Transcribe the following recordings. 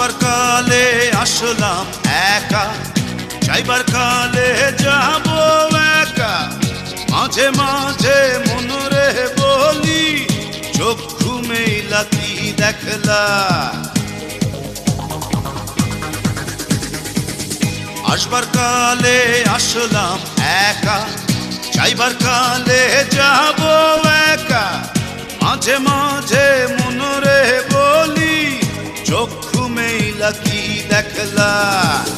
আসবার কালে আসলাম একা, যাইবার কালে যাব একা। মাঝে মাঝে মনরে বলি, চক্ষু মেলা কি দেখলা? আসবার কালে আসলাম একা, যাইবার কালে যাব একা। মাঝে মাঝে দেখলা মন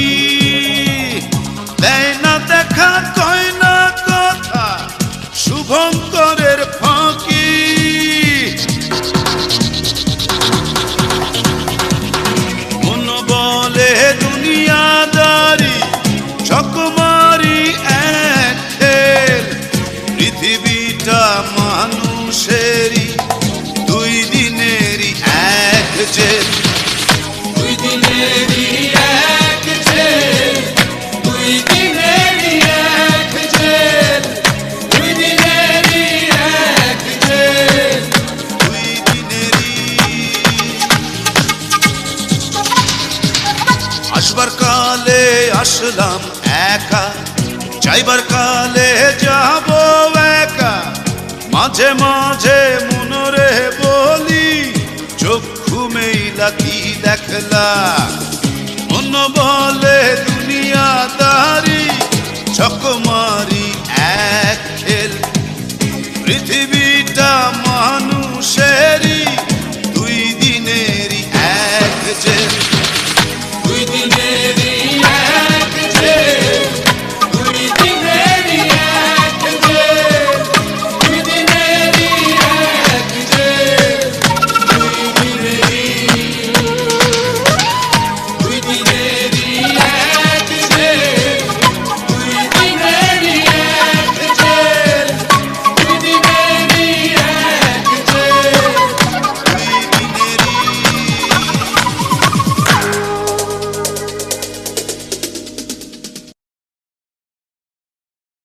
পৃথিবীটা মানুষেরই দুই দিনেরই এক জেল দুই দিনেরই এক দুই দিনেরই এক জেল দুই দিনেরই এক জেল দুই দিনেরই। আসবার কালে আসলাম একা যাইবার কালে যাব মাঝে মাঝে মনরে বলি চক্ষু মেইলা কি দেখলা? মন বলে